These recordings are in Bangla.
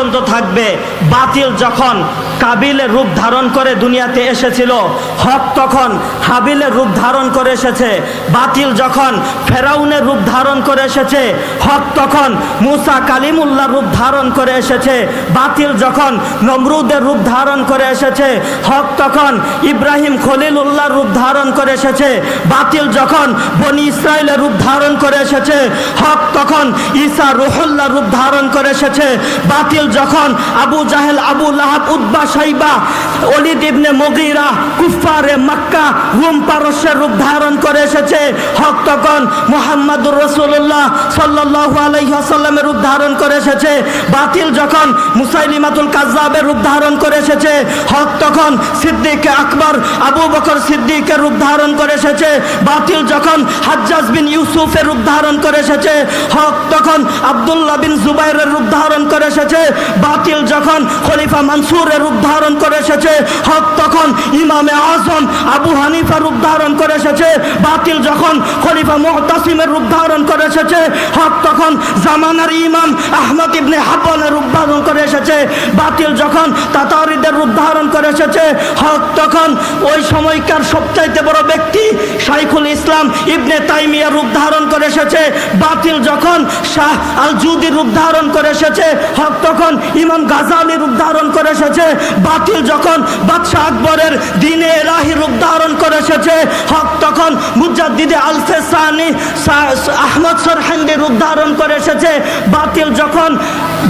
পর্যন্ত থাকবে। বাতিল যখন কাবিলের রূপ ধারণ করে দুনিয়াতে এসেছিল। হক তখন হাবিলের রূপ ধারণ করে এসেছে। বাতিল যখন ফেরাউনের রূপ ধারণ করে এসেছে। হক তখন মুসা কালিমুল্লাহর রূপ ধারণ করে এসেছে। বাতিল যখন নমরুদের রূপ ধারণ করে এসেছে। হক তখন ইব্রাহিম খলিলুল্লাহর রূপ ধারণ করে এসেছে। বাতিল যখন বনি ইসরায়েলের রূপ ধারণ করে এসেছে। হক তখন ঈসা রুহুল্লাহ রূপ ধারণ করে এসেছে। বাতিল যখন আবু জাহেল, আবু লাহাব উদ্বা সাইবা অলিদ ইবনে মগিরা কুফারে মক্কা রুম পারস্যের রূপ ধারণ করে এসেছে। হক তখন মোহাম্মদুর রসুল্লাহ সাল্লাহ আলাইসাল্লামের রূপ ধারণ করে এসেছে। বাতিল যখন মুসাইলিমাতুল কাজাবের রূপ ধারণ করে এসেছে। হক তখন সিদ্দিক আকবর, আবু বকর সিদ্দিকের রূপ ধারণ করে এসেছে। বাতিল যখন হাজ্জাজ বিন ইউসুফের রূপ ধারণ করে এসেছে। হক তখন আবদুল্লাহ বিন জুবাইরের রূপ ধারণ করে এসেছে। বাতিল যখন খলিফা মানসুরের রূপ ধারণ করে এসেছে। হক তখন ইমামে আজম আবু হানিফার রূপ ধারণ করে এসেছে। বাতিল যখন খলিফা মোহতাসিমের রূপ ধারণ করে এসেছে। হক তখন জামানার ইমাম আহমদ ইবনে হাব্বানের রূপ ধারণ করে এসেছে। বাতিল যখন তাতারিদের রূপ ধারণ করে এসেছে। হক তখন ওই সময়কার সবচাইতে বড় ব্যক্তি শাইখুল ইসলাম ইবনে তাইমিয়ার রূপ ধারণ করে এসেছে। বাতিল যখন শাহ আল জুদির রূপ ধারণ করে এসেছে। হক তখন ইমাম গাজালি রূপ ধারণ করে এসেছে। বাতিল যখন বাদশাহ আকবরের দিনে রাহি রূপ ধারণ করে এসেছে, হক তখন মুজাদ্দিদে আলফে সানি আহমদ সরহান্দি রূপ ধারণ করে এসেছে। বাতিল যখন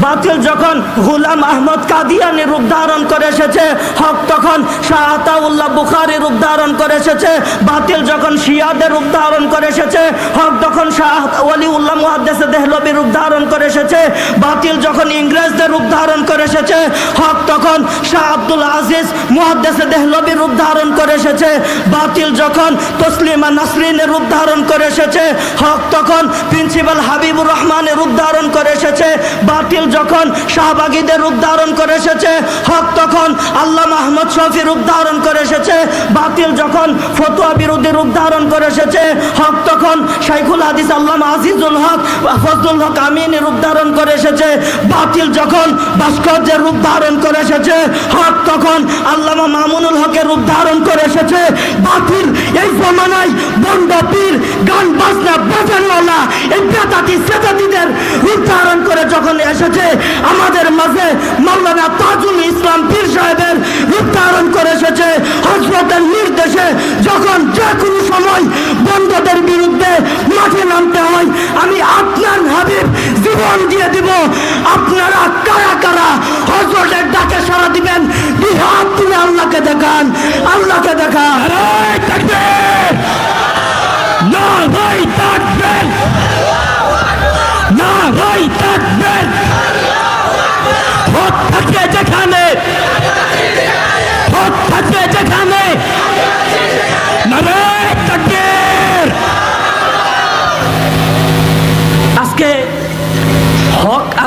বাতিল যখন গুলাম আহমদ কাদিয়ানি রূপ ধারণ করে এসেছে, হক তখন শাহ আতাউল্লাহ বুখারি রূপ ধারণ করে এসেছে। বাতিল যখন শিয়াদের রূপ ধারণ করে এসেছে, হক তখন শাহ ওয়ালিউল্লাহ মুহাদ্দেসে দেহলবি রূপ ধারণ করে এসেছে। বাতিল যখন ইংরেজদের রূপ ধারণ করে এসেছে, হক তখন শাহ আব্দুল আজিজ মুহাদ্দেসে দেহলবি রূপ ধারণ করে এসেছে। বাতিল যখন তসলিমা নাসরিনের রূপ ধারণ করে এসেছে, হক তখন প্রিন্সিপাল হাবিবুর রহমানের রূপ ধারণ করে এসেছে। বাতিল যখন শাহবাগীদের রূপ ধারণ করে এসেছে, হক তখন আল্লাহ মাহমদ শফি রূপ ধারণ করে এসেছে। বাতিল যখন ফতুয়া বিরোধী রূপ ধারণ করে এসেছে, হক তখন শাইখুল হাদিস আল্লাহ আজিজুল হক, ফজলুল হক আমিন রূপ ধারণ করে এসেছে। বাতিল যখন ভাস্কর্যের রূপ ধারণ করে এসেছে হক তখন আল্লামা মামুনুল হকের রূপ ধারণ করে এসেছে। বাতিল, এই জমানায় বন্ড পীর, গান বাজনা, বাজানওয়ালা, এই বেদাতি, সেদাতিদের রূপ ধারণ করে যখন এসেছে, আমাদের মাঝে মাওলানা তাজুল ইসলাম পীর সাহেবের রূপ ধারণ করে এসেছে। হজরতের নির্দেশে যখন যে কোনো সময় বন্ধদের বিরুদ্ধে মাঠে নামতে হয়, আমি আপনার হাবিব জীবন দিয়ে দিব। আপনারা কারা কারা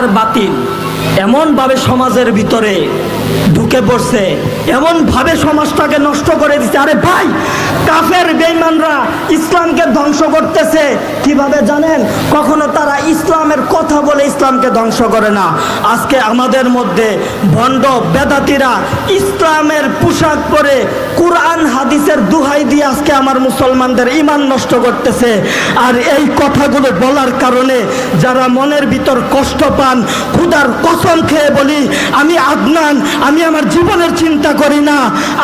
আর বাতিল। এমনভাবে সমাজের ভিতরে ঢুকে পড়ছে, এমনভাবে সমাজটাকে নষ্ট করে দিচ্ছে। আরে ভাই, কাফের বেইমানরা ইসলামকে ধ্বংস করতেছে। কীভাবে জানেন? কখনো তারা ইসলামের কথা বলে ইসলামকে ধ্বংস করে না। আজকে আমাদের মধ্যে ভণ্ড বেদাতিরা ইসলামের পোশাক পরে কোরআন, হাদিসের দুহাই দিয়ে আজকে আমার মুসলমানদের ইমান নষ্ট করতেছে। আর এই কথাগুলো বলার কারণে যারা মনের ভিতর কষ্ট পান ক্ষুদার কসম খেয়ে বলি, আমি আদনান, আমি আমার জীবনের চিন্তা করি না।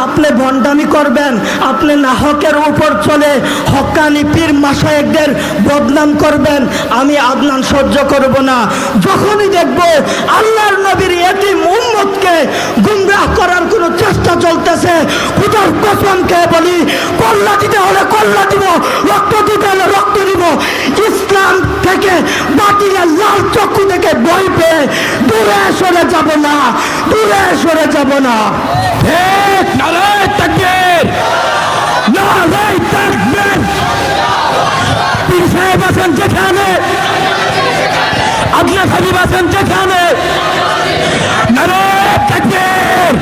আপনি ভণ্ডামি করবেন, আপনি না হকের উপর চলে হকানি পীর মাসায়েকদের বদনাম করবেন। আমি আদনান সহ্য করব না। যখনই দেখব আল্লাহর নবীর এটি মুহম্মদকে গুমরাহ করার কোনো চেষ্টা চলতেছে, খুদার কসম খেয়ে বলি, কল্লা দিতে হলে কল্লা দিব, রক্ত দিতে হলে রক্ত দিব। ইসলাম থেকে বাতিলের লাল চক্ষু থেকে বই পেয়ে দূরে সরে যাব না, দূরে সরে যাব না। ঠিক আছেন যেখানে আদলে হাবিব আছেন যেখানে। নারে তাকবীর